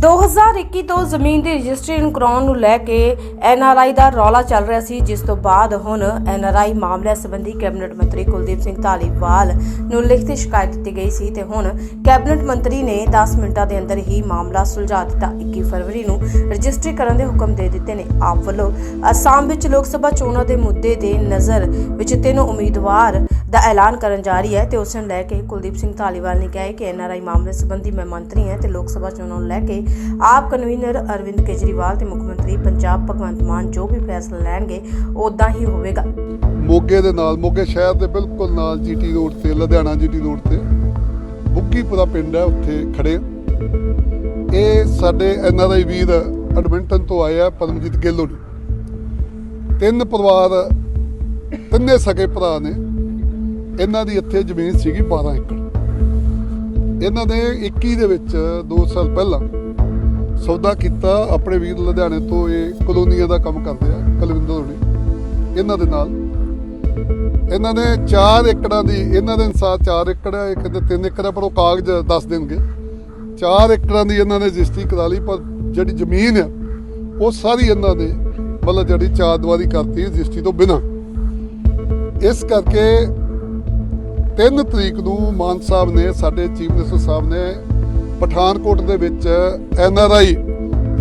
2021 ਤੋਂ ਜ਼ਮੀਨ ਦੀ ਰਜਿਸਟਰੀ ਕਰਾਉਣ ਨੂੰ ਲੈ ਕੇ ਐਨਆਰਆਈ ਦਾ ਰੌਲਾ ਚੱਲ ਰਿਹਾ ਸੀ, ਜਿਸ ਤੋਂ ਬਾਅਦ ਹੁਣ ਐਨਆਰਆਈ ਮਾਮਲਿਆਂ ਸੰਬੰਧੀ ਕੈਬਨਿਟ ਮੰਤਰੀ ਕੁਲਦੀਪ ਸਿੰਘ ਧਾਲੀਵਾਲ ਨੂੰ ਲਿਖਤੀ ਸ਼ਿਕਾਇਤ ਦਿੱਤੀ ਗਈ ਸੀ ਤੇ ਹੁਣ ਕੈਬਨਿਟ ਮੰਤਰੀ ਨੇ 10 ਮਿੰਟਾਂ ਦੇ ਅੰਦਰ ਹੀ ਮਾਮਲਾ ਸੁਲਝਾ ਦਿੱਤਾ। 21 ਫਰਵਰੀ ਨੂੰ ਰਜਿਸਟਰੀ ਕਰਨ ਦੇ ਹੁਕਮ ਦੇ ਦਿੱਤੇ ਨੇ ਆਪ ਵੱਲੋਂ। ਅਸਾਮ ਵਿੱਚ ਲੋਕ ਸਭਾ ਚੋਣਾਂ ਦੇ ਮੁੱਦੇ ਦੇ ਨਜ਼ਰ, ਵਿੱਚ ਤਿੰਨ ਉਮੀਦਵਾਰ ਦਾ ਐਲਾਨ ਕਰਨ ਜਾ ਰਹੀ ਹੈ ਤੇ ਉਸ ਨੂੰ ਲੈ ਕੇ ਕੁਲਦੀਪ ਸਿੰਘ ਧਾਲੀਵਾਲ ਨੇ ਕਿਹਾ ਕਿ ਐਨਆਰਆਈ ਮਾਮਲੇ ਸੰਬੰਧੀ ਮੈਂ ਮੰਤਰੀ ਹਾਂ ਤੇ ਲੋਕ ਸਭਾ ਚੋਣਾਂ ਨੂੰ ਲੈ ਕੇ ਆਪ ਕਨਵੀਨਰ ਅਰਵਿੰਦ ਕੇਜਰੀਵਾਲ ਤੇ ਮੁੱਖ ਮੰਤਰੀ ਪੰਜਾਬ ਭਗਵੰਤ ਮਾਨ ਜੋ ਵੀ ਫੈਸਲਾ ਲੈਣਗੇ ਉਦਾਂ ਹੀ ਹੋਵੇਗਾ। ਮੋਗੇ ਦੇ ਨਾਲ, ਮੋਗੇ ਸ਼ਹਿਰ ਦੇ ਬਿਲਕੁਲ ਨਾਲ ਜੀਟੀ ਰੋਡ ਤੇ, ਲੁਧਿਆਣਾ ਜੀਟੀ ਰੋਡ ਤੇ ਬੁੱਗੀਪੁਰਾ ਪਿੰਡ ਹੈ, ਉੱਥੇ ਖੜੇ ਇਹ ਸਾਡੇ ਐਨਆਰਆਈ ਵੀਰ ਐਡਮਿੰਟਨ ਤੋਂ ਆਏ ਪਰਮਜੀਤ ਗਿੱਲ ਤਿੰਨ ਪਰਿਵਾਰ, ਤਿੰਨੇ ਸਕੇ ਭਰਾ ਨੇ। ਇਹਨਾਂ ਦੀ ਇੱਥੇ ਜ਼ਮੀਨ ਸੀਗੀ 12 ਏਕੜ। ਇਹਨਾਂ ਨੇ 21 ਦੇ ਵਿੱਚ 2 ਸਾਲ ਪਹਿਲਾਂ ਸੌਦਾ ਕੀਤਾ ਆਪਣੇ ਵੀਰ ਲੁਧਿਆਣੇ ਤੋਂ ਇਹ ਕਲੋਨੀਆਂ ਦਾ ਕੰਮ ਕਰਦੇ ਆ, ਕੁਲਵਿੰਦਰ ਹੋਣੀ। ਇਹਨਾਂ ਦੇ ਨਾਲ। ਇਹਨਾਂ ਨੇ 4 ਏਕੜਾਂ ਦੀ, ਇਹਨਾਂ ਦੇ ਅਨਸਾਰ 4 ਏਕੜ ਹੈ ਕਹਿੰਦੇ ਦੇ 3 ਏਕੜ ਹੈ ਪਰ ਉਹ ਕਾਗਜ਼ ਦੱਸ ਦੇਣਗੇ। 4 ਏਕੜਾਂ ਦੀ ਇਹਨਾਂ ਨੇ ਰਜਿਸਟਰੀ ਕਰਾ ਲਈ, ਪਰ ਜਿਹੜੀ ਜ਼ਮੀਨ ਹੈ ਉਹ ਸਾਰੀ ਇਹਨਾਂ ਨੇ ਮਤਲਬ ਜਿਹੜੀ ਚਾਰ ਦੀਵਾਰੀ ਕਰਤੀ ਰਜਿਸਟਰੀ ਤੋਂ ਬਿਨਾਂ। ਇਸ ਕਰਕੇ 3 ਤਰੀਕ ਨੂੰ ਮਾਨ ਸਾਹਿਬ ਨੇ ਸਾਡੇ ਚੀਫ ਮਿਨਿਸਟਰ ਸਾਹਿਬ ਨੇ ਪਠਾਨਕੋਟ ਦੇ ਵਿੱਚ ਐਨ ਆਰ ਆਈ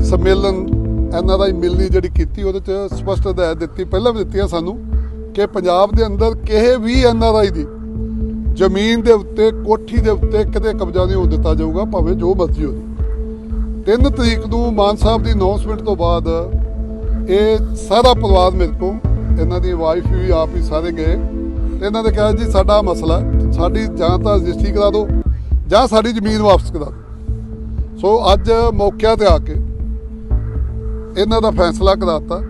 ਸੰਮੇਲਨ, ਐਨ ਆਰ ਆਈ ਮਿਲਣੀ ਜਿਹੜੀ ਕੀਤੀ, ਉਹਦੇ ਚ ਸਪਸ਼ਟ ਹਦਾਇਤ ਦਿੱਤੀ, ਪਹਿਲਾਂ ਵੀ ਦਿੱਤੀ ਆ ਸਾਨੂੰ ਕਿ ਪੰਜਾਬ ਦੇ ਅੰਦਰ ਕਿਸੇ ਵੀ ਐਨ ਆਰ ਆਈ ਦੀ ਜ਼ਮੀਨ ਦੇ ਉੱਤੇ, ਕੋਠੀ ਦੇ ਉੱਤੇ ਕਿਤੇ ਕਬਜ਼ਾ ਨਹੀਂ ਹੋਣ ਦਿੱਤਾ ਜਾਊਗਾ, ਭਾਵੇਂ ਜੋ ਮਰਜ਼ੀ ਹੋ ਜਾਵੇ 3 ਤਰੀਕ ਨੂੰ ਮਾਨ ਸਾਹਿਬ ਦੀ ਅਨਾਉਂਸਮੈਂਟ ਤੋਂ ਬਾਅਦ ਇਹ ਸਾਰਾ ਪਰਿਵਾਰ ਮੇਰੇ ਕੋਲ, ਇਹਨਾਂ ਦੀ ਵਾਈਫ ਵੀ ਆਪ ਹੀ ਸਾਰੇ ਗਏ। ਤੇ ਇਹਨਾਂ ਨੇ ਕਿਹਾ ਜੀ ਸਾਡਾ ਮਸਲਾ ਸਾਡੀ ਜਾਂ ਤਾਂ ਰਜਿਸਟਰੀ ਕਰਾ ਦਿਓ ਜਾਂ ਸਾਡੀ ਜ਼ਮੀਨ ਵਾਪਸ ਕਰਾ ਦਿਓ। ਸੋ ਅੱਜ ਮੌਕਿਆਂ ਤੇ ਆ ਕੇ ਇਹਨਾਂ ਦਾ ਫੈਸਲਾ ਕਰਾਤਾ।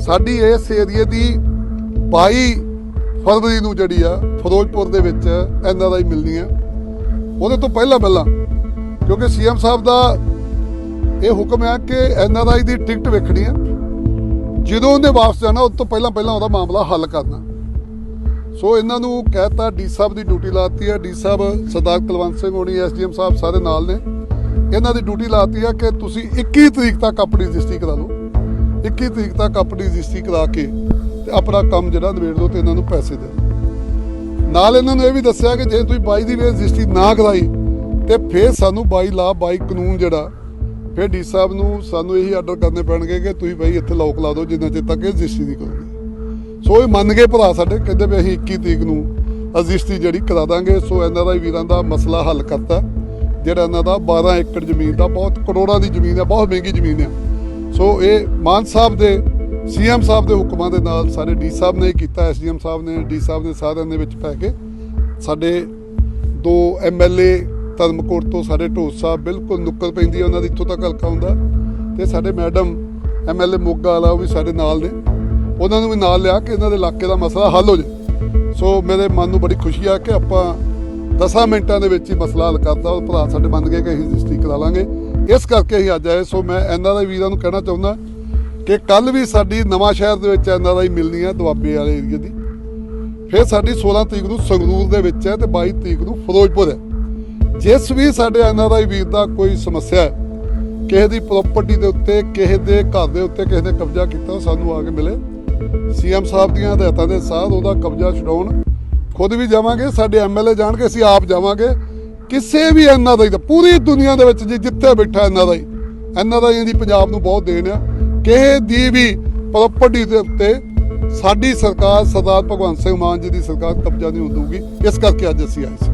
ਸਾਡੀ ਇਸ ਏਰੀਏ ਦੀ 22 ਫਰਵਰੀ ਨੂੰ ਜਿਹੜੀ ਆ, ਫਿਰੋਜ਼ਪੁਰ ਦੇ ਵਿੱਚ ਐਨਆਰਆਈ ਮਿਲਣੀ ਆ। ਉਹਦੇ ਤੋਂ ਪਹਿਲਾਂ ਪਹਿਲਾਂ, ਕਿਉਂਕਿ ਸੀਐਮ ਸਾਹਿਬ ਦਾ ਇਹ ਹੁਕਮ ਹੈ ਕਿ ਐਨਆਰਆਈ ਦੀ ਟਿਕਟ ਵੇਖਣੀ ਆ। ਜਦੋਂ ਉਹਨੇ ਵਾਪਸ ਜਾਣਾ, ਉਸ ਤੋਂ ਪਹਿਲਾਂ ਪਹਿਲਾਂ ਉਹਦਾ ਮਾਮਲਾ ਹੱਲ ਕਰਨਾ। ਸੋ ਇਹਨਾਂ ਨੂੰ ਕਹਿਤਾ, ਡੀ ਸਾਹਿਬ ਦੀ ਡਿਊਟੀ ਲਾਤੀ ਹੈ। ਡੀ ਸਾਹਿਬ ਸਰਦਾਰ ਕੁਲਵੰਤ ਸਿੰਘ ਹੋਣੀ, ਐਸਡੀਐਮ ਸਾਹਿਬ ਸਾਰੇ ਨਾਲ ਨੇ। ਇਹਨਾਂ ਦੀ ਡਿਊਟੀ ਲਾਤੀ ਹੈ ਕਿ ਤੁਸੀਂ 21 ਤਰੀਕ ਤੱਕ ਆਪਣੀ ਰਜਿਸਟਰੀ ਕਰਾ ਲਓ। 21 ਤਰੀਕ ਤੱਕ ਆਪਣੀ ਰਜਿਸਟਰੀ ਕਰਾ ਕੇ ਤੇ ਆਪਣਾ ਕੰਮ ਜਿਹੜਾ ਨਿਬੇੜ ਦਿਓ ਤੇ ਇਹਨਾਂ ਨੂੰ ਪੈਸੇ ਦੇ ਦਿਓ। ਨਾਲ ਇਹਨਾਂ ਨੂੰ ਇਹ ਵੀ ਦੱਸਿਆ ਕਿ ਜੇ ਤੁਸੀਂ 22 ਦੀ ਵੇ ਰਜਿਸਟਰੀ ਨਾ ਕਰਾਈ, ਤੇ ਫਿਰ ਸਾਨੂੰ 22 ਲਾ 22 ਕਾਨੂੰਨ ਜਿਹੜਾ, ਫਿਰ ਡੀ ਸਾਹਿਬ ਨੂੰ ਸਾਨੂੰ ਇਹੀ ਆਰਡਰ ਕਰਨੇ ਪੈਣਗੇ ਕਿ ਤੁਸੀਂ ਬਈ ਇੱਥੇ ਲੋਕ ਲਾ ਦਿਓ, ਜਿੰਨਾ ਚਿਰ ਤੱਕ ਇਹ ਰਜਿਸਟਰੀ ਨਹੀਂ ਕਰੋਗੇ ਸੋ ਇਹ ਮੰਨ ਗਏ ਭਰਾ ਸਾਡੇ, ਕਹਿੰਦੇ ਵੀ ਅਸੀਂ 21 ਤਰੀਕ ਨੂੰ ਰਜਿਸਟਰੀ ਜਿਹੜੀ ਕਰਾ ਦਾਂਗੇ। ਸੋ ਇਹਨਾਂ ਦਾ ਵੀਰਾਂ ਦਾ ਮਸਲਾ ਹੱਲ ਕਰਤਾ। ਜਿਹੜਾ ਇਹਨਾਂ ਦਾ 12 ਏਕੜ ਜ਼ਮੀਨ ਦਾ, ਬਹੁਤ ਕਰੋੜਾਂ ਦੀ ਜ਼ਮੀਨ ਹੈ, ਬਹੁਤ ਮਹਿੰਗੀ ਜ਼ਮੀਨ ਹੈ। ਸੋ ਇਹ ਮਾਨ ਸਾਹਿਬ ਦੇ, ਸੀਐਮ ਸਾਹਿਬ ਦੇ ਹੁਕਮਾਂ ਦੇ ਨਾਲ ਸਾਡੇ ਡੀ ਸਾਹਿਬ ਨੇ ਕੀਤਾ, ਐਸਡੀਐਮ ਸਾਹਿਬ ਨੇ, ਡੀ ਸਾਹਿਬ ਨੇ ਸਾਰਿਆਂ ਦੇ ਵਿੱਚ ਪੈ ਕੇ ਸਾਡੇ ਦੋ ਐਮਐਲਏ ਧਰਮਕੋਟ ਤੋਂ ਸਾਡੇ ਢੋਸ ਸਾਹਿਬ ਬਿਲਕੁਲ ਨੁੱਕਰ ਪੈਂਦੀ ਹੈ, ਉਹਨਾਂ ਦੀ ਇੱਥੋਂ ਤੱਕ ਹਲਕਾ ਹੁੰਦਾ। ਤੇ ਸਾਡੇ ਮੈਡਮ ਐਮਐਲਏ ਮੋਗਾ ਵਾਲਾ ਉਹ ਵੀ ਸਾਡੇ ਨਾਲ ਨੇ। ਉਹਨਾਂ ਨੂੰ ਵੀ ਨਾਲ ਲਿਆ ਕਿ ਇਹਨਾਂ ਦੇ ਇਲਾਕੇ ਦਾ ਮਸਲਾ ਹੱਲ ਹੋ ਜਾਏ ਸੋ ਮੇਰੇ ਮਨ ਨੂੰ ਬੜੀ ਖੁਸ਼ੀ ਆ ਕਿ ਆਪਾਂ 10 ਮਿੰਟਾਂ ਦੇ ਵਿੱਚ ਹੀ ਮਸਲਾ ਹੱਲ ਕਰਤਾ ਉਹ ਭਰਾ ਸਾਡੇ ਮੰਨ ਗਏ ਕਿ ਅਸੀਂ ਰਜਿਸਟਰੀ ਕਰਾ ਲਾਂਗੇ। ਇਸ ਕਰਕੇ ਅਸੀਂ ਅੱਜ ਆਏ। ਸੋ ਮੈਂ ਐਨਆਰਆਈ ਵੀਰਾਂ ਨੂੰ ਕਹਿਣਾ ਚਾਹੁੰਦਾ ਕਿ ਕੱਲ ਵੀ ਸਾਡੀ ਨਵਾਂ ਸ਼ਹਿਰ ਦੇ ਵਿੱਚ ਐਨਆਰਆਈ ਮਿਲਣੀ ਹੈ ਦੁਆਬੇ ਵਾਲੇ ਏਰੀਏ ਦੀ। ਫਿਰ ਸਾਡੀ 16 ਤਰੀਕ ਨੂੰ ਸੰਗਰੂਰ ਦੇ ਵਿੱਚ ਹੈ ਤੇ 22 ਤਰੀਕ ਨੂੰ ਫਿਰੋਜ਼ਪੁਰ ਹੈ। ਜਿਸ ਵੀ ਸਾਡੇ ਐਨਆਰਆਈ ਵੀਰ ਦਾ ਕੋਈ ਸਮੱਸਿਆ ਹੈ, ਕਿਸੇ ਦੀ ਪ੍ਰਾਪਰਟੀ ਦੇ ਉੱਤੇ, ਕਿਸੇ ਦੇ ਘਰ ਦੇ ਉੱਤੇ, ਕਿਸੇ ਨੇ ਕਬਜ਼ਾ ਕੀਤਾ ਸਾਨੂੰ ਆ ਕੇ ਮਿਲੇ। ਸੀਐਮ ਸਾਹਿਬ ਦੀਆਂ ਹਦਾਇਤਾਂ ਦੇ ਸਾਥ ਉਹਦਾ ਕਬਜ਼ਾ ਛਡਾਉਣ ਖੁਦ ਵੀ ਜਾਵਾਂਗੇ ਸਾਡੇ ਐਮਐਲਏ ਜਾਣਗੇ ਅਸੀਂ ਆਪ ਜਾਵਾਂਗੇ। ਕਿਸੇ ਵੀ ਐਨਆਰਆਈ ਦਾ ਪੂਰੀ ਦੁਨੀਆ ਦੇ ਵਿੱਚ ਜਿੱਥੇ ਬੈਠਾ ਐਨਆਰਆਈ ਐਨਆਰਆਈ ਦੀ ਪੰਜਾਬ ਨੂੰ ਬਹੁਤ ਦੇਣ ਆ। ਕਿਸੇ ਦੀ ਵੀ ਪ੍ਰਾਪਰਟੀ ਦੇ ਉੱਤੇ ਸਾਡੀ ਸਰਕਾਰ ਸਰਦਾਰ ਭਗਵੰਤ ਸਿੰਘ ਮਾਨ ਜੀ ਦੀ ਸਰਕਾਰ ਕਬਜ਼ਾ ਨਹੀਂ ਹੋਣ ਦਊਗੀ। ਇਸ ਕਰਕੇ ਅੱਜ ਅਸੀਂ ਆਏ ਸੀ।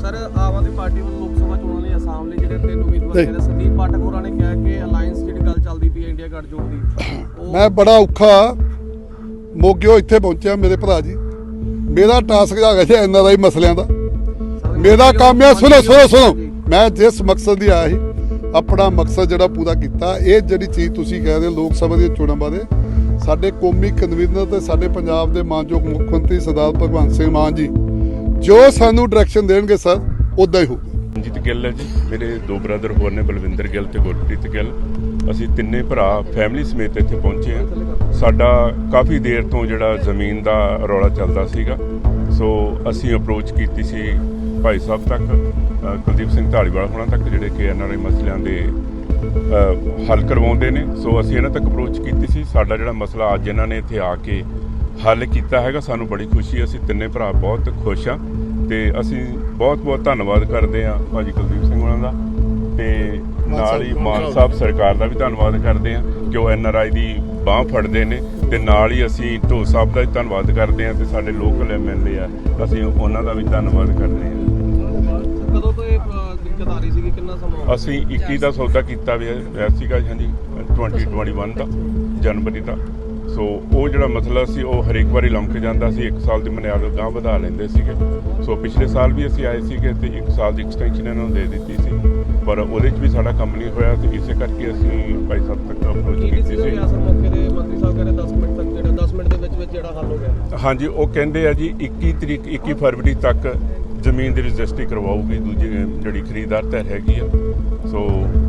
ਸਰ ਆਮ ਆਦਮੀ ਪਾਰਟੀ ਵੱਲੋਂ ਲੋਕ ਸਭਾ ਚੋਣਾਂ ਲਈ ਅਸਾਮ ਲਈ ਜਿਹੜੇ ਤਿੰਨ ਉਮੀਦਵਾਰ। ਨੇ ਸੰਦੀਪ ਪਾਠਕ ਹੋਰਾਂ ਨੇ ਕਿਹਾ ਕਿ ਅਲਾਈਅੰਸ ਜਿਹੜੀ ਗੱਲ ਚੱਲਦੀ ਪਈ ਇੰਡੀਆ ਗੱਠਜੋੜ ਦੀ। ਮੈਂ ਬੜਾ ਔਖਾ ਮੋਗਿਓ ਇੱਥੇ ਪਹੁੰਚਿਆ ਮੇਰੇ ਭਰਾ ਜੀ। ਮੇਰਾ ਟਾਸਕ ਹੈਗਾ ਜੀ ਐਨਆਰਆਈ ਮਸਲਿਆਂ ਦਾ। ਮੇਰਾ ਕੰਮ ਹੈ, ਸੁਣੋ ਸੁਣੋ ਸੁਣੋ। ਮੈਂ ਜਿਸ ਮਕਸਦ ਦੀ ਆਇਆ ਸੀ, ਆਪਣਾ ਮਕਸਦ ਜਿਹੜਾ ਪੂਰਾ ਕੀਤਾ, ਇਹ ਜਿਹੜੀ ਚੀਜ਼ ਤੁਸੀਂ ਕਹਿ ਰਹੇ ਲੋਕ ਸਭਾ ਦੀਆਂ ਚੋਣਾਂ ਬਾਰੇ, ਸਾਡੇ ਕੌਮੀ ਕਨਵੀਨਰ ਤੇ ਸਾਡੇ ਪੰਜਾਬ ਦੇ ਮਾਨਯੋਗ ਮੁੱਖ ਮੰਤਰੀ ਸਰਦਾਰ ਭਗਵੰਤ ਸਿੰਘ ਮਾਨ ਜੀ, ਜੋ ਸਾਨੂੰ ਡਾਇਰੈਕਸ਼ਨ ਦੇਣਗੇ ਸਰ ਉਦਾਂ ਹੀ ਹੋਊਗਾ। ਰਣਜੀਤ ਗਿੱਲ ਹੈ ਜੀ, ਮੇਰੇ ਦੋ ਬ੍ਰਦਰ ਹੋਰ ਨੇ, ਬਲਵਿੰਦਰ ਗਿੱਲ ਤੇ ਗੁਰਪ੍ਰੀਤ ਗਿੱਲ। ਅਸੀਂ ਤਿੰਨੇ ਭਰਾ ਫੈਮਿਲੀ ਸਮੇਤ ਇੱਥੇ ਪਹੁੰਚੇ ਹਾਂ। ਸਾਡਾ ਕਾਫੀ ਦੇਰ ਤੋਂ ਜਿਹੜਾ ਜ਼ਮੀਨ ਦਾ ਰੌਲਾ ਚੱਲਦਾ ਸੀਗਾ। ਸੋ ਅਸੀਂ ਅਪਰੋਚ ਕੀਤੀ ਸੀ ਭਾਈ ਸਾਹਿਬ ਤੱਕ ਕੁਲਦੀਪ ਸਿੰਘ ਢਾਲੀਵਾਲ ਹੋਣਾ ਤੱਕ, ਜਿਹੜੇ ਕਿ ਐਨਆਰਆਈ ਮਸਲਿਆਂ ਦੇ ਹੱਲ ਕਰਵਾਉਂਦੇ ਨੇ। ਸੋ ਅਸੀਂ ਇਹਨਾਂ ਤੱਕ ਅਪਰੋਚ ਕੀਤੀ ਸੀ। ਸਾਡਾ ਜਿਹੜਾ ਮਸਲਾ ਅੱਜ ਇਹਨਾਂ ਨੇ ਇੱਥੇ ਆ ਕੇ ਹੱਲ ਕੀਤਾ ਹੈਗਾ, ਸਾਨੂੰ ਬੜੀ ਖੁਸ਼ੀ ਹੈ। ਅਸੀਂ ਤਿੰਨੇ ਭਰਾ ਬਹੁਤ ਖੁਸ਼ ਆ ਤੇ ਅਸੀਂ ਬਹੁਤ ਬਹੁਤ ਧੰਨਵਾਦ ਕਰਦੇ ਆ ਭਾਜੀ ਕੁਲਦੀਪ ਸਿੰਘ ਉਹਨਾਂ ਦਾ। ਤੇ ਨਾਲ ਹੀ ਮਾਨ ਸਾਹਿਬ ਸਰਕਾਰ ਦਾ ਵੀ ਧੰਨਵਾਦ ਕਰਦੇ ਆ ਕਿ ਉਹ ਐਨ ਆਰ ਆਈ ਦੀ ਬਾਹ ਫੜਦੇ ਨੇ ਤੇ ਨਾਲ ਹੀ ਅਸੀਂ ਢੋ ਸਾਹਿਬ ਦਾ ਵੀ ਧੰਨਵਾਦ ਕਰਦੇ ਆ ਤੇ ਸਾਡੇ ਲੋਕਲ ਐਮਐਲਏ ਆ ਅਸੀਂ ਉਹਨਾਂ ਦਾ ਵੀ ਧੰਨਵਾਦ ਕਰਦੇ ਆ ਕਦੋਂ ਤੋਂ ਇਹ ਅ, ਦਿੱਕਤ ਆ ਰਹੀ ਸੀਗੀ? ਕਿੰਨਾ ਸਮਾਂ ਹੋ ਗਿਆ? ਅਸੀਂ 21 ਦਾ ਸੌਦਾ ਕੀਤਾ ਵੀ ਹੈ ਸੀਗਾ ਹਾਂਜੀ 2021 ਦਾ ਜਨਵਰੀ ਦਾ। ਸੋ ਉਹ ਜਿਹੜਾ ਮਸਲਾ ਸੀ ਉਹ ਹਰੇਕ ਵਾਰੀ ਲੰਮਕ ਜਾਂਦਾ ਸੀ 1 ਸਾਲ ਦੀ ਮਨਿਆਦ ਗਾਂ ਵਧਾ ਲੈਂਦੇ ਸੀਗੇ। ਸੋ ਪਿਛਲੇ ਸਾਲ ਵੀ ਅਸੀਂ ਆਏ ਸੀਗੇ ਤੇ 1 ਸਾਲ ਦੀ ਐਕਸਟੈਂਸ਼ਨ ਇਹਨਾਂ ਨੂੰ ਦੇ ਦਿੱਤੀ ਸੀ। ਪਰ ਉਹਦੇ 'ਚ ਵੀ ਸਾਡਾ ਕੰਮ ਨਹੀਂ ਹੋਇਆ ਤੇ ਇਸੇ ਕਰਕੇ ਅਸੀਂ ਭਾਈ ਸਾਹਿਬ ਤੱਕ ਅਪਰੋਚ ਕੀਤੀ ਸੀ। ਲਿਆ ਸਰ ਮੌਕੇ ਦੇ? ਮੰਤਰੀ ਸਾਹਿਬ ਕਹਿੰਦੇ 10 ਮਿੰਟ ਤੱਕ ਜਿਹੜਾ 10 ਮਿੰਟ ਦੇ ਵਿੱਚ ਵਿੱਚ ਜਿਹੜਾ ਹੱਲ ਹੋ ਗਿਆ। ਹਾਂਜੀ ਉਹ ਕਹਿੰਦੇ ਆ ਜੀ 21 ਤਰੀਕ 21 ਫਰਵਰੀ ਤੱਕ ਜ਼ਮੀਨ ਦੀ ਰਜਿਸਟਰੀ ਕਰਵਾਉਗੀ ਦੂਜੀ ਜਿਹੜੀ ਖਰੀਦਦਾਰ ਧਿਰ ਹੈਗੀ ਆ। ਸੋ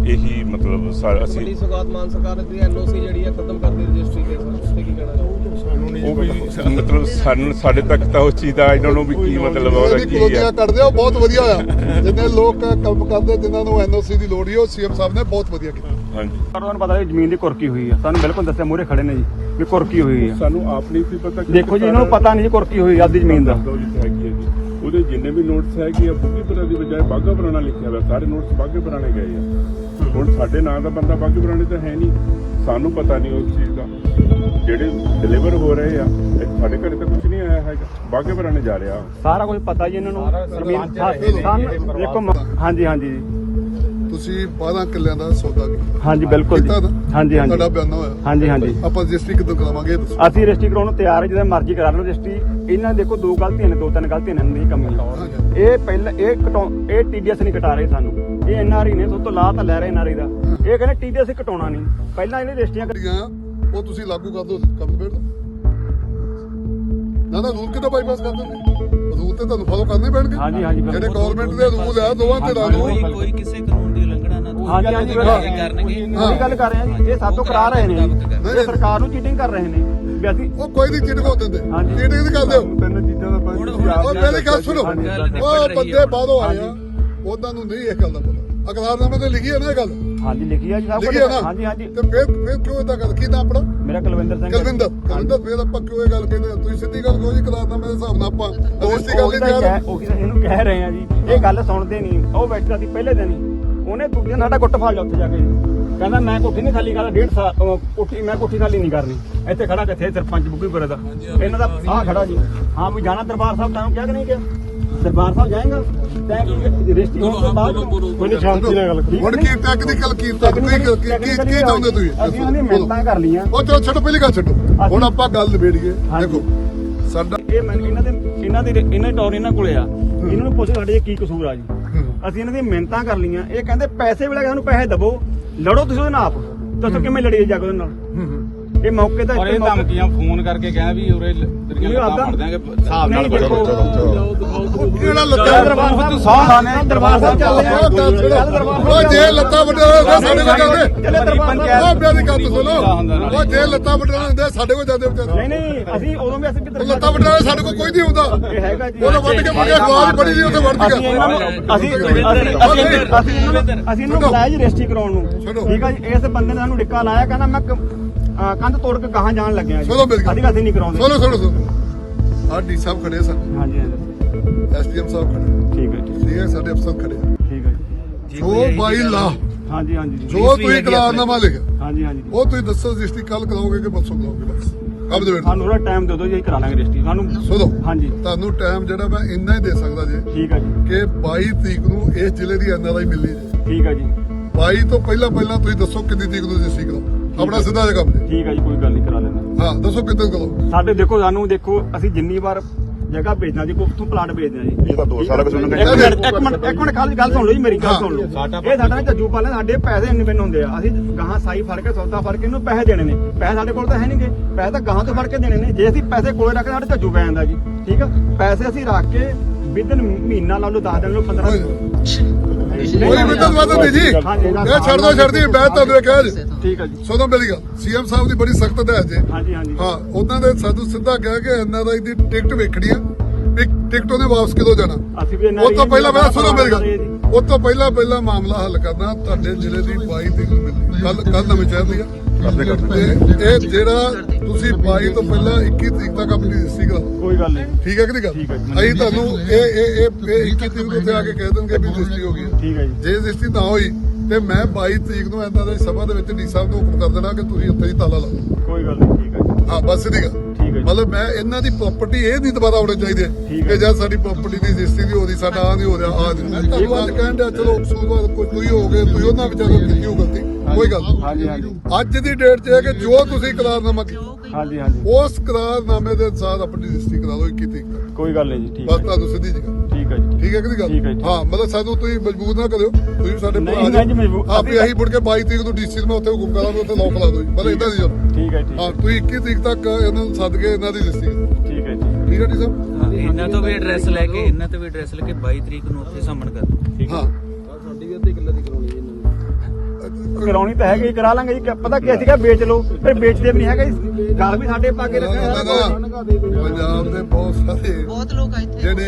ਇਹੀ ਮਤਲਬ ਵੱਡੀ ਅਸੀਂ ਸੁਗਾਤ ਮਾਨ ਸਰਕਾਰ ਦੀ ਐਨਓਸੀ ਜਿਹੜੀ ਹੈ ਖਤਮ ਕਰ ਦਿੱਤੀ ਰਜਿਸਟਰੀ ਦੇ ਸਰ ਉਸ ਤੇ ਕੀ ਕਹਿਣਾ ਉਹ ਵੀ ਮਤਲਬ ਸਾਨੂੰ ਸਾਡੇ ਤੱਕ ਤਾਂ ਉਸ ਚੀਜ਼ ਦਾ ਇਹਨਾਂ ਨੂੰ ਵੀ ਕੀ ਮਤਲਬ ਉਹਦਾ ਉਹਦੀ ਕੀ ਕਲੋਨੀਆਂ ਆ ਕੱਢਦੇ ਆ ਉਹ ਬਹੁਤ ਵਧੀਆ ਹੋਇਆ ਜਿੰਨੇ ਲੋਕ ਕੰਮ ਕਰਦੇ ਜਿਨ੍ਹਾਂ ਨੂੰ ਐਨਓਸੀ ਦੀ ਲੋੜ ਹੀ ਉਹ ਸੀਐਮ ਸਾਹਿਬ ਨੇ ਬਹੁਤ ਵਧੀਆ ਕੀਤਾ। ਹਾਂਜੀ। ਪਰ ਉਹਨਾਂ ਨੂੰ ਪਤਾ ਵੀ ਜ਼ਮੀਨ ਦੀ ਕੁਰਕੀ ਹੋਈ ਆ। ਸਾਨੂੰ ਬਿਲਕੁਲ ਦੱਸਿਆ ਮੂਰੇ ਖੜੇ ਨੇ ਜੀ ਵੀ ਕੁਰਕੀ ਹੋਈ ਆ। ਸਾਨੂੰ ਆਪ ਨਹੀਂ ਸੀ ਪਤਾ ਦੇਖੋ ਜੀ ਇਹਨਾਂ ਨੂੰ ਪਤਾ ਨਹੀਂ ਜੀ ਕੁਰਕੀ ਹੋਈ ਆ ਅੱਧੀ ਜ਼ਮੀਨ ਦਾ। ਹੈਗੀ ਹੈ ਜੀ। ਉਹਦੇ ਜਿੰਨੇ ਵੀ ਨੋਟਸ ਹੈਗੇ ਆ ਦੀ ਬਜਾਏ ਬਾਗਾ ਪੁਰਾਣਾ ਲਿਖਿਆ ਹੋਇਆ ਸਾਰੇ ਨੋਟਸ ਬਾਗੇ ਪੁਰਾਣੇ ਗਏ ਆ। ਹੁਣ ਸਾਡੇ ਨਾਂ ਦਾ ਬੰਦਾ ਬਾਗੇ ਪੁਰਾਣੇ ਤਾਂ ਹੈ ਨਹੀਂ। ਸਾਨੂੰ ਪਤਾ ਨਹੀਂ ਉਸ ਚੀਜ਼ ਜਿਹੜੇ ਡਿਲੀਵਰ ਹੋ ਰਹੇ ਆ ਇਹ ਸਾਡੇ ਘਰੇ ਤਾਂ ਕੁਝ ਨਹੀਂ ਆਇਆ ਹੈਗਾ। ਬਾਗੇ ਪੁਰਾਣੇ ਜਾ ਰਿਹਾ। ਸਾਰਾ ਕੁਝ ਪਤਾ ਜੀ ਇਹਨਾਂ ਨੂੰ। ਜ਼ਮੀਨ ਸਾਨੂੰ ਦੇਖੋ ਮ- ਹਾਂਜੀ ਹਾਂਜੀ। ਤੁਸੀਂ 12 ਕਿੱਲਿਆਂ ਦਾ ਸੌਦਾ ਕੀਤਾ। ਹਾਂਜੀ ਬਿਲਕੁਲ ਜੀ। ਕੀਤਾ ਨਾ? ਹਾਂਜੀ ਹਾਂਜੀ। ਤੁਹਾਡਾ ਬਿਆਨ ਹੋਇਆ। ਹਾਂਜੀ ਹਾਂਜੀ। ਆਪਾਂ ਰਜਿਸਟਰੀ ਕਿਦੋਂ ਕਰਾਵਾਂਗੇ ਅਸੀਂ ਰਜਿਸਟਰੀ ਕਰਾਉਣ ਨੂੰ ਤਿਆਰ ਹਾਂ ਜਦੋਂ ਮਰਜ਼ੀ ਕਰਾ ਲਓ ਰਜਿਸਟਰੀ। ਇਹਨਾਂ ਦੇ ਦੇਖੋ ਦੋ ਗਲਤੀਆਂ ਨੇ ਦੋ ਤਿੰਨ ਗਲਤੀਆਂ ਨੇ ਨਹੀਂ ਕਮੀਆਂ ਹਾਂਜੀ। ਇਹ ਪਹਿਲਾਂ ਇਹ ਕਟਾਉ ਇਹ ਟੀਡੀਐਸ ਨਹੀਂ ਕਟਾ ਰਹੇ ਸਾਨੂੰ। ਇਹ ਐਨਆਰਆਈ ਨੇ ਸਭ ਤੋਂ ਲਾਹ ਤਾਂ ਲੈ ਰਹੇ ਐਨਆਰਆਈ ਦਾ। ਇਹ ਕਹਿੰਦੇ ਟੀਡੀਐਸ ਕਟਾਉਣਾ ਨਹੀਂ। ਪਹਿਲਾਂ ਇਹਨੇ ਰਜਿਸਟਰੀਆਂ ਕਰ- ਜਿਹੜੀਆਂ ਉਹ ਤੁਸੀਂ ਲਾਗੂ ਕਰ ਦਿਓ ਕੰਮ ਦਿਓ। ਨਾ ਨਾ ਰੂਲ ਕਿਦੋਂ ਬਾਈਪਾਸ ਕਰ ਦਿੰਦੇ ਰੂਲ ਤੇ ਤੁਹਾਨੂੰ ਫੋਲੋ ਕਰਨੇ ਪੈਣਗੇ। ਹਾਂਜੀ ਹਾਂਜੀ ਜਿਹੜੇ। ਗਵਰਨਮੈਂਟ ਦੇ ਰੂਲ ਆ ਦੋਵਾਂ ਧਿਰਾਂ ਨੂੰ ਕੋਈ ਕੋਈ ਕਿਸੇ ਕਾਨੂੰਨ ਦੀ ਉਲੰਘਣਾ ਨਾ ਹਾਂਜੀ ਹਾਂਜੀ ਕਰਨਗੇ। ਉਹੀ ਗੱਲ ਕਰ ਰਹੇ ਹਾਂ ਜੀ। ਇਹ ਸਾਤੋਂ ਕਰਾ ਰਹੇ ਨੇ। ਇਹ ਸਰਕਾਰ ਨੂੰ ਚੀਟਿੰਗ ਕਰ ਰਹੇ ਨੇ। ਵੀ ਅਸੀਂ ਉਹ ਕੋਈ ਨਹੀਂ ਚੀਟਿੰਗ ਹੋ ਦਿੰਦੇ। ਚੀਟਿੰਗ ਨਹੀਂ ਕਰਦੇ। ਉਹ ਤਿੰਨ ਚੀਜ਼ਾਂ ਦਾ ਹੁਣ- ਉਹ ਮੇਰੀ ਗੱਲ ਸੁਣੋ। ਉਹ ਬੰਦੇ। ਬਾਹਰੋਂ ਆਏ ਆ। ਉਹਨਾਂ ਨੂੰ ਨਹੀਂ ਇਹ ਗੱਲ ਦਾ ਪਤਾ। ਅਖਬਾਰਨਾਮੇ ਤੇ ਲਿਖੀ ਹੈ ਨਾ ਇਹ ਗੱਲ। ਹਾਂਜੀ ਲਿਖੀ ਆ ਜੀ ਸਭ ਲਿਖੀ ਹੈ ਨਾ? ਹਾਂਜੀ ਹਾਂਜੀ। ਤੇ ਫਿਰ ਫਿਰ ਕਿਉਂ ਇਦਾਂ ਕਰ ਕੀ ਨਾ ਆਪਣਾ? ਮੇਰਾ ਕੁਲਵਿੰਦਰ ਸਿੰਘ ਕਲਵਿੰਦਰ ਕਲਵਿੰਦਰ ਫਿਰ ਆਪਾਂ ਕਿਉਂ ਇਹ ਗੱਲ ਕਹਿੰਦੇ? ਤੁਸੀਂ ਸਿੱਧੀ ਗੱਲ ਕਹੋ ਜੀ ਅਖਬਾਰਨਾਮੇ ਦੇ ਹਿਸਾਬ ਨਾਲ ਆਪਾਂ ਰਜਿਸਟਰੀ ਕਰ ਉਹੀ ਤਾਂ ਲਈ ਕਹਿ- ਉਹੀ ਤਾਂ ਇਹਨੂੰ ਕਹਿ ਰਹੇ ਆ ਜੀ ਇਹ ਗੱਲ ਸੁਣਦੇ ਨਹੀਂ। ਉਹ ਬੈਠਾ ਸੀ ਪਹਿਲੇ ਦਿਨ ਹੀ। ਉਹਨੇ ਦੂਜੇ ਦਿਨ ਸਾਡਾ ਗੁੱਟ ਫਾੜ ਲਿਆ ਉੱਥੇ ਜਾ ਕੇ। ਕਹਿੰਦਾ ਮੈਂ ਕੋਠੀ ਨਹੀਂ ਖਾਲੀ ਕਰਦਾ ਡੇਢ ਸਾਲ ਅਹ ਕੋਠੀ ਮੈਂ ਕੋਠੀ ਖਾਲੀ ਨਹੀਂ ਕਰਨੀ। ਇੱਥੇ ਖੜਾ ਕਿੱਥੇ? ਸਰਪੰਚ ਬੁੱਗੀਪੁਰੇ ਦਾ ਇਹਨਾਂ ਦਾ ਆਹ ਖੜਾ ਜੀ। ਹਾਂ ਵੀ ਜਾਣਾ ਦਰਬਾਰ ਸਾਹਿਬ ਤਾਂ ਕਿਹਾ ਕਿ ਨਹੀਂ ਕਿਹਾ? ਦਰਬਾਰ ਸਾਹਿਬ ਜਾਏਗਾ ਤੈਂ ਕੀ ਰਜਿਸਟਰੀ ਹੋਣ ਤੋਂ ਬਾਅਦ ਕੋਈ ਨਹੀਂ ਸ਼ਾਂਤੀ ਨਾਲ ਗੱਲ ਹੁਣ ਕੀ ਟੈਕਨੀਕਲ ਕੀ ਟੈਕਨੀਕਲ ਕੀ ਕੀ ਕੀ ਚਾਹੁੰਦੇ ਤੁਸੀਂ? ਅਸੀਂ ਉਹਨੇ ਮਿਹਨਤਾਂ ਕਰ ਲੀਆਂ ਉਹ ਚਲੋ ਛੱਡੋ ਪਹਿਲੀ ਗੱਲ ਛੱਡੋ। ਹੁਣ ਆਪਾਂ ਗੱਲ ਨਿਬੇੜੀਏ। ਦੇਖੋ ਸਾਡਾ ਇਹ ਮੈਂ ਇਹਨਾਂ ਦੇ ਇਹਨਾਂ ਦੇ ਇਹਨਾਂ ਦੀ ਟੌਰ ਇਹਨਾਂ ਕੋਲੇ ਆ। ਇਹਨਾਂ ਨੂੰ ਪੁੱਛ ਸਾਡੇ ਕੀ ਕਸੂਰ ਆ ਜੀ। ਅਸੀਂ ਇਹਨਾਂ ਦੀਆਂ ਮਿਹਨਤਾਂ ਕਰ ਲੀਆਂ ਇਹ ਕਹਿੰਦੇ ਪੈਸੇ ਵੇਲੇ ਸਾਨੂੰ ਪੈਸੇ ਦਵੋ ਲੜੋ ਤੁਸੀਂ ਉਹਦੇ ਨਾਲ ਆਪ। ਦੱਸੋ ਕਿਵੇਂ ਲੜੀਏ ਜਾ ਕੇ ਉਹਦੇ ਨਾਲ। ਇਹ ਮੌਕੇ ਦਾ ਔਰ ਇਹ ਮੌਕੇ- ਧਮਕੀਆਂ ਫੋਨ ਕਰਕੇ ਕਹਿਆ ਵੀ ਉਰੇ ਤੇਰੀਆਂ ਲੱਤਾਂ ਫੜ ਦਿਆਂਗੇ ਹਿਸਾਬ ਨਾਲ ਬੜੋ ਲੱਤਾਂ ਦਰਬਾਰ ਸਾਹਿਬ। ਤੂੰ ਸੌਂ। ਖਾਣੇ ਆ। ਦਰਬਾਰ ਸਾਹਿਬ ਚੱਲਦੇ ਆ ਉਹ ਗੱਲ ਸੁਣੋ ਚੱਲ ਦਰਬਾਰ ਸਾਹਿਬ। ਉਹ ਜੇ ਲੱਤਾਂ ਵੱਡਾ ਸਾਡੇ ਕੋਲ ਜਾਂਦੇ। ਚੱਲੇ ਦਰਬਾਰ ਸਾਹਿਬ। ਉਹ ਪਿਆਰੀ ਗੱਲ ਸੁਣੋ। ਉਹ ਜੇ ਲੱਤਾਂ ਵੱਡਾ ਹੁੰਦੇ ਸਾਡੇ ਕੋਲ ਜਾਂਦੇ ਵਿਚਾਰੇ। ਨਹੀਂ ਨਹੀਂ ਅਸੀਂ ਉਦੋਂ ਵੀ ਅਸੀਂ ਵੀ ਉਹ ਲੱਤਾਂ ਵੱਡਾ ਸਾਡੇ ਕੋਲ ਕੋਈ ਨਹੀਂ ਹੁੰਦਾ। ਇਹ ਹੈਗਾ ਜੀ। ਉਹਨੂੰ ਵੱਢ ਕੇ ਮੁੜ ਕੇ ਆਵਾਜ਼ ਬੜੀ ਨਹੀਂ ਉੱਥੇ ਵੱਢ ਅਸੀਂ ਇਹਨਾਂ ਨੂੰ ਗਿਆ ਅਸੀਂ ਅਸੀਂ ਅਸੀਂ ਅਸੀਂ ਇਹਨਾਂ ਨੂੰ- ਅਸੀਂ ਇਹਨੂੰ ਬੁਲਾਇਆ ਜੀ ਰਜਿਸਟਰੀ ਕਰਾਉਣ ਨੂੰ। ਛੱਡੋ। ਠੀਕ ਆ ਜੀ ਇਸ ਬੰਦੇ ਨੇ ਸਾਨੂੰ ਡਿੱਕਾ ਲਾਇਆ ਕਹਿੰਦਾ ਮੈਂ ਕ- ਅਹ ਕੰਧ ਤੋੜ ਕੇ ਗਾਹਾਂ ਜਾਣ ਲੱਗਿਆ ਜੀ। ਅਸੀਂ ਅਸੀਂ ਨਹੀਂ ਕਰਾਉਂਦੇ। ਸੁਣੋ ਸੁਣੋ ਸੁਣੋ। ਆਹ ਡੀ ਸਾਹਿਬ ਖੜੇ ਸਨ। ਹਾਂਜੀ ਹਾਂਜੀ। ਐਸਡੀਐਮ ਸਾਹਿਬ ਖੜੇ ਠੀਕ ਹੈ ਜੀ। ਠੀਕ ਹੈ ਸਾਡੇ ਅਫਸਰ ਖੜੇ ਠੀਕ ਹੈ ਜੀ। ਜੋ ਬਾਈ ਲਾ ਹਾਂਜੀ ਹਾਂਜੀ ਜੀ। ਜੋ ਤੁਸੀਂ ਕਰਾਰਨਾਮਾ ਲਿਖਿਆ। ਹਾਂਜੀ ਹਾਂਜੀ ਉਹ ਤੁਸੀਂ ਦੱਸੋ ਰਜਿਸਟਰੀ ਕੱਲ ਕਰਾਓਗੇ ਕਿ ਪਰਸੋਂ ਕਰਾਓਗੇ? ਬਸ। ਕੰਮ ਦੇ ਵੇਟ ਸਾਨੂੰ ਉਹਦਾ ਟਾਈਮ ਦੇ ਦਿਓ ਜੀ ਅਸੀਂ ਕਰਾ ਲਾਂਗੇ ਰਜਿਸਟਰੀ। ਸਾਨੂੰ ਸੁਣੋ। ਹਾਂਜੀ। ਤੁਹਾਨੂੰ ਟਾਈਮ ਜਿਹੜਾ ਮੈਂ ਇੰਨਾ ਹੀ ਦੇ ਸਕਦਾ ਜੇ ਠੀਕ ਹੈ ਜੀ। ਕਿ 22 ਤਰੀਕ ਨੂੰ ਇਸ ਜ਼ਿਲ੍ਹੇ ਦੀ ਐਨਆਰਆਈ ਮਿਲਣੀ ਜੇ। ਠੀਕ ਹੈ ਜੀ। 22 ਤੋਂ ਪਹਿਲਾਂ ਪਹਿਲਾਂ ਤੁਸੀਂ ਦੱਸੋ ਕਿੰਨੀ ਤਰੀਕ ਨੂੰ ਰਜਿਸਟਰੀ ਕਰਾਓ। ਆਪਣਾ ਸਿੱਧਾ ਜਿਹਾ ਕੰਮ ਜੇ। ਠੀਕ ਹੈ ਜੀ ਕੋਈ ਗੱਲ ਨਹੀਂ ਕਰਾ ਲੈਣਾ ਹਾਂ। ਦੱਸੋ ਕਿੱਦਾਂ ਕਰਾਓ ਸਾਡੇ ਦੇਖੋ ਸਾਨੂੰ ਦੇਖੋ ਅਸੀਂ ਜਿੰਨੀ ਵਾਰ ਜਗ੍ਹਾ ਭੇਜਣਾ ਜੀ ਕੋਈ ਉੱਥੋਂ ਪਲਾਟ ਜੀ। ਇਹ ਤਾਂ ਦੋ ਸਾਰਾ ਕੁਝ ਉਹਨਾਂ ਨੇ ਇੱਕ ਮਿੰਟ ਇੱਕ ਮਿੰਟ ਇੱਕ ਮਿੰਟ ਖਾਲੀ ਗੱਲ ਸੁਣ ਲਓ ਜੀ ਮੇਰੀ ਗੱਲ ਹਾਂ। ਸੁਣ ਲਓ। ਇਹ ਸਾਡਾ ਨਾ ਜੱਜੂ ਪਾਲੇ ਸਾਡੇ ਪੈਸੇ ਇੰਨੇ ਬਿੰਨ ਹੁੰਦੇ ਆ। ਅਸੀਂ ਗਾਹਾਂ ਸਾਈ ਫੜ ਕੇ ਸੌਦਾ ਫੜ ਕੇ ਇਹਨੂੰ ਪੈਸੇ ਦੇਣੇ ਨੇ। ਪੈਸੇ ਸਾਡੇ ਕੋਲ ਤਾਂ ਹੈ ਨਹੀਂਗੇ ਪੈਸੇ ਤਾਂ ਗਾਹਾਂ ਤੋਂ ਫੜ ਕੇ ਦੇਣੇ ਨੇ। ਜੇ ਅਸੀਂ ਪੈਸੇ ਕੋਲੇ ਰੱਖ ਸਾਡੇ ਝੱਜੂ ਪੈ ਜਾਂਦਾ ਜੀ। ਠੀਕ ਆ? ਪੈਸੇ ਅਸੀਂ ਰੱਖ ਕੇ ਵਿਦਨ ਮਹੀਨਾ ਲਾ ਲਓ 10 ਦਿਨ ਲਓ 15 ਕੋਈ ਮਿੱਤਰ ਵਾਦ ਨਹੀਂ ਜੀ। ਇਹ ਛੱਡ ਦੋ ਛੱਡ ਦੀ ਮੈਂ ਤੁਹਾਨੂੰ ਕਿਹਾ ਜੀ ਠੀਕ ਆ ਜੀ। ਸੁਣੋ ਮੇਰੀ ਗੱਲ ਸੀਐਮ ਸਾਹਿਬ ਦੀ ਬੜੀ ਸਖਤ ਹਦਾਇਤ ਜੇ। ਹਾਂਜੀ ਹਾਂਜੀ ਹਾਂ ਉਹਨਾਂ ਨੇ ਸਾਨੂੰ ਸਿੱਧਾ ਕਿਹਾ ਕਿ ਐਨਆਰਆਈ ਦੀ ਟਿਕਟ ਵੇਖਣੀ ਆ। ਵੀ ਟਿਕਟ ਉਹਨੇ ਵਾਪਸ ਕਿਦੋਂ ਜਾਣਾ? ਉਹ ਤੋਂ ਪਹਿਲਾਂ ਪਹਿਲਾਂ ਸੁਣੋ ਮੇਰੀ। ਗੱਲ। ਉਹ ਤੋਂ ਪਹਿਲਾਂ ਪਹਿਲਾਂ ਮਾਮਲਾ ਹੱਲ ਕਰਨਾ ਤੁਹਾਡੇ ਜ਼ਿਲ੍ਹੇ ਦੀ 22 ਤਰੀਕ ਨੂੰ ਮਿਲਦੀ ਕੱਲ ਕੱਲ ਨਵੇਂ ਸ਼ਹਿਰ ਦੀ ਆ। ਕਰਦੇ ਕਰਦੇ ਇਹ ਜਿਹੜਾ ਤੁਸੀਂ 22 ਤੋਂ ਪਹਿਲਾਂ 21 ਤਰੀਕ ਤੱਕ ਆਪਣੀ ਲਓ ਕੋਈ ਗੱਲ ਨਹੀਂ। ਠੀਕ ਹੈ ਕਿ ਨਹੀਂ ਗੱਲ। ਅਸੀਂ ਤੁਹਾਨੂੰ ਇਹ ਇਹ ਇਹ ਇਹ 21 ਤਰੀਕ ਨੂੰ ਉੱਥੇ ਆ ਕੇ ਕਹਿ ਦੇਣਗੇ ਵੀ ਰਜਿਸਟਰੀ ਹੋ ਗਈ ਹੈ। ਠੀਕ ਹੈ ਜੀ। ਜੇ ਰਜਿਸਟਰੀ ਨਾ ਹੋਈ ਤੇ ਮੈਂ 22 ਤਰੀਕ ਨੂੰ ਇਹਨਾਂ ਦੇ ਸਭਾ ਦੇ ਵਿੱਚ ਡੀ ਸਾਹਿਬ ਨੂੰ ਹੁਕਮ ਕਰ ਦੇਣਾ ਕਿ ਤੁਸੀਂ ਉੱਥੇ ਹੀ ਤਾਲਾ ਲਾਓ। ਕੋਈ ਗੱਲ ਨਹੀਂ ਠੀਕ ਹੈ ਜੀ। ਹਾਂ ਬਸ ਸਿੱਧੀ ਗੱਲ। ਠੀਕ ਹੈ ਜੀ। ਮਤਲਬ ਮੈਂ ਇਹਨਾਂ ਦੀ ਪ੍ਰਾਪਰਟੀ ਇਹ ਨਹੀਂ ਦੁਬਾਰਾ ਆਉਣੀ ਚਾਹੀਦੀ। ਕਿ ਜਦ ਸਾਡੀ ਪ੍ਰਾਪਰਟੀ ਦੀ ਰਜਿਸਟਰੀ ਨਹੀਂ ਹੋ ਰਹੀ ਸਾਡਾ ਆ ਨਹੀਂ ਹੋ ਰਿਹਾ ਆ ਨਹੀਂ ਮੈਂ ਤੁਹਾਨੂੰ ਡਿਆ ਚਲੋ ਕਸੂਰਵਾਰ ਕੋਈ ਤੁਸੀਂ ਹੋ ਗਏ ਤੁਸੀਂ ਉਹਨਾਂ ਵਿਚਾਰਿਆਂ ਨੂੰ ਕੀਤੀ ਹੋ ਗਲਤੀ। ਕੋਈ ਗੱਲ ਨਹੀਂ। ਹਾਂਜੀ। ਹਾਂਜੀ ਅੱਜ ਦੀ ਡੇਟ 'ਚ ਇਹ ਹੈ ਕਿ ਜੋ ਤੁਸੀਂ ਕਰਾਰਨਾਮਾ ਕੀਤਾ ਹਾਂਜੀ ਹਾਂਜੀ। ਉਸ ਕਰਾਰਨਾਮੇ ਦੇ ਅਨੁਸਾਰ ਆਪਣੀ ਰਜਿਸਟਰੀ ਕਰਾ ਲਓ 21 ਤਰੀਕ ਤੱਕ ਕੋਈ ਗੱਲ ਨਹੀਂ ਜੀ ਠੀਕ ਬਸ ਹੈ ਤੁਹਾਨੂੰ ਸਿੱਧੀ ਜੀ ਗੱਲ। ਠੀਕ ਹੈ ਜੀ ਠੀਕ। ਹੈ ਕਿ ਨਹੀਂ ਗੱਲ? ਠੀਕ ਹੈ। ਹਾਂ ਮਤਲਬ ਸਾਨੂੰ ਤੁਸੀਂ ਮਜਬੂਰ ਨਾ ਕਰਿਓ। ਤੁਸੀਂ ਸਾਡੇ ਨਹੀਂ, ਭਰਾ ਨਹੀਂ ਜੀ, ਮਜਬੂਰ- ਆਪ ਹੀ ਅਸੀਂ ਮੁੜ ਕੇ 22 ਤਰੀਕ ਨੂੰ ਡੀਸੀ ਨੂੰ ਉੱਥੇ ਹੁਕਮ ਕਰਾਂਗੇ ਉੱਥੇ ਲੋਕ ਲਾ ਦਿਓ ਜੀ। ਮਤਲਬ ਇਦਾਂ ਦੀ ਗੱਲ। ਠੀਕ ਹੈ ਠੀਕ ਹਾਂ। ਤੁਸੀਂ 21 ਤਰੀਕ ਤੱਕ ਇਹਨਾਂ ਨੂੰ ਸੱਦ ਕੇ ਇਹਨਾਂ ਦੀ ਲਿਸਟੀ ਠੀਕ ਹੈ ਜੀ। ਠੀਕ ਹੈ ਜੀ ਸਾਹਿਬ ਇਹਨਾਂ ਤੋਂ ਵੀ ਐਡਰੈਸ ਲੈ ਕੇ ਇਹਨਾਂ ਤੋਂ ਵੀ ਐਡਰੈਸ ਲੈ ਕੇ 22 ਤਰੀਕ ਨੂੰ ਉੱਥੇ ਸਾਹਮਣ ਕਰ ਦਿਓ। ਹਾਂ। ਸਾਡੀ ਕਰਾਉਣੀ ਤਾਂ ਹੈਗੀ ਕਰਾ ਲਾਂਗੇ ਜੀ ਕਿ ਪਤਾ ਕੀ ਸੀਗਾ ਵੇਚ ਲਓ ਫਿਰ ਵੇਚਦੇ ਵੀ ਨਹੀਂ ਹੈਗੇ ਜੀ। ਗੱਲ ਵੀ ਸਾਡੇ ਪਾ ਕੇ ਰੱਖਿਆ ਨਾ, ਨਾ, ਨਾ, ਪੰਜਾਬ ਦੇ ਬਹੁਤ ਸਾਰੇ ਬਹੁਤ ਲੋਕ ਆ ਇੱਥੇ। ਜਿਹੜੇ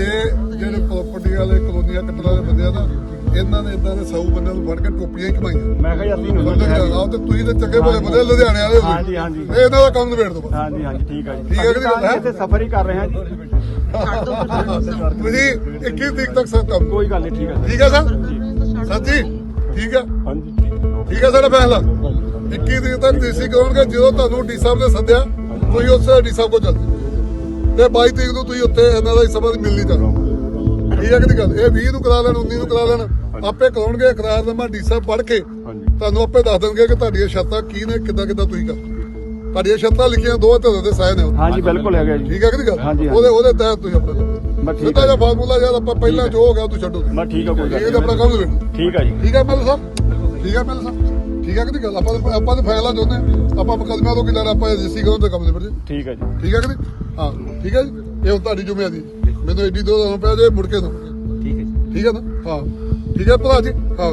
ਜਿਹੜੇ ਪ੍ਰਾਪਰਟੀ ਵਾਲੇ ਕਲੋਨੀਆਂ ਕੱਟਣ ਵਾਲੇ ਬੰਦੇ ਆ ਨਾ ਇਹਨਾਂ ਨੇ ਇਦਾਂ ਦੇ ਸੌ ਬੰਦਿਆਂ ਨੂੰ ਫੜ ਕੇ ਟੋਪੀਆਂ ਹੀ ਕਮਾਈਆਂ ਮੈਂ ਕਿਹਾ ਜੀ ਅਸੀਂ ਹੈਗੇ। ਆਓ ਤੇ ਤੁਸੀਂ ਤੇ ਚੰਗੇ ਭਲੇ ਬੰਦੇ ਲੁਧਿਆਣੇ ਵਾਲੇ ਹੋ ਹਾਂਜੀ, ਹਾਂਜੀ। ਇਹ ਇਹਨਾਂ ਦਾ ਕੰਮ ਨਿਬੇੜ ਦੋ ਹਾਂਜੀ ਹਾਂਜੀ ਠੀਕ ਹੈ ਜੀ। ਠੀਕ ਹੈ ਤਾਂ ਇੱਥੇ ਸਫਰ ਹੀ ਕਰ ਰਹੇ ਹਾਂ ਜੀ। ਤੁਸੀਂ 21 ਤਰੀਕ ਤੱਕ ਸਰ ਕੰਮ ਕੋਈ ਗੱਲ ਨਹੀਂ ਠੀਕ ਹੈ ਠੀਕ ਹੈ ਸਰ ਸੱਚੀ ਠੀਕ ਹੈ ਹਾਂਜੀ। ਠੀਕ ਹੈ ਸਾਡਾ ਫੈਸਲਾ। 21 ਤਰੀਕ ਤੱਕ ਡੀਸੀ ਕਰਾਉਣਗੇ ਜਦੋਂ ਤੁਹਾਨੂੰ ਡੀ ਸਾਹਿਬ ਨੇ ਸੱਦਿਆ ਤੁਸੀਂ ਉਸੇ ਡੀ ਸਾਹਿਬ ਕੋਲ ਚੱਲ। ਤੇ 22 ਤਰੀਕ ਨੂੰ ਤੁਸੀਂ ਉੱਥੇ ਇਹਨਾਂ ਦਾ ਸਭਾ ਦੀ ਮਿਲਣੀ ਚਾਹੋ ਠੀਕ ਹੈ ਕਿ ਨਹੀਂ ਗੱਲ? ਇਹ 20 ਨੂੰ ਕਰਾ ਲੈਣ 19 ਨੂੰ ਕਰਾ ਲੈਣ। ਆਪੇ ਕਰਾਉਣਗੇ ਇਕਰਾਰਨਾਮਾ ਡੀ ਸਾਹਿਬ ਪੜ੍ਹ ਕੇ। ਤੁਹਾਨੂੰ ਆਪੇ ਦੱਸ ਦੇਣਗੇ ਕਿ ਤੁਹਾਡੀਆਂ ਸ਼ਰਤਾਂ ਕੀ ਨੇ ਕਿੱਦਾਂ ਕਿੱਦਾਂ ਤੁਸੀਂ ਕਰ ਤੁਹਾਡੀਆਂ ਸ਼ਰਤਾਂ ਲਿਖੀਆਂ ਦੋ ਧਿਰਾਂ ਦੇ ਸਾਇਨ ਨੇ। ਹਾਂਜੀ ਬਿਲਕੁਲ ਹੈਗਾ ਜੀ। ਠੀਕ ਹੈ ਕਿ ਨਹੀਂ ਗੱਲ। ਉਹਦੇ ਉਹਦੇ ਤਹਿਤ ਤੁਸੀਂ ਆਪਣਾ ਮੈਂ ਠੀਕ ਹੈ ਫਾਰਮੂਲਾ ਯਾਰ ਆਪਾਂ ਪਹਿਲਾਂ ਜੋ ਹੋ ਗਿਆ ਤੂੰ ਛੱਡੋ। ਮੈਂ ਠੀਕ ਹੈ ਕੋਈ ਗੱਲ ਹੈ ਤੇ ਆਪਣਾ ਨਹੀਂ ਕੰਮ ਠੀਕ ਹੈ ਜੀ। ਠੀਕ ਹੈ ਮਿਲ ਸਾਹਿਬ? ਠੀਕ ਹੈ ਮਿਲ ਸਾਹਿਬ ਠੀਕ ਹੈ ਕਿ ਨਹੀਂ ਗੱਲ? ਆਪਾਂ ਤਾਂ- ਆਪਾਂ ਤਾਂ ਫੈਸਲਾ ਚਾਹੁੰਦੇ ਹਾਂ। ਆਪਾਂ ਮੁਕਦਮਿਆਂ ਤੋਂ ਕੀ ਲੈਣਾ ਆਪਾਂ ਰਜਿਸਟਰੀ ਕਰੋ ਤੇ ਕੰਮ ਨਿਬੜ ਜੇ ਠੀਕ ਹੈ ਜੀ। ਠੀਕ ਹੈ ਕਿ ਨਹੀਂ? ਹਾਂ ਠੀਕ ਹੈ ਜੀ। ਇਹ ਹੁਣ ਤੁਹਾਡੀ ਜ਼ਿੰਮੇਵਾਰੀ ਹੈ। ਮੈਨੂੰ ਐਡੀ ਦੋ ਪਿਆ ਜੇ ਮੁੜ ਕੇ ਦੋ ਠੀਕ ਹੈ ਜੀ। ਠੀਕ ਹੈ ਨਾ? ਹਾਂ। ਠੀਕ ਹੈ ਭਰਾ ਜੀ। ਹਾਂ।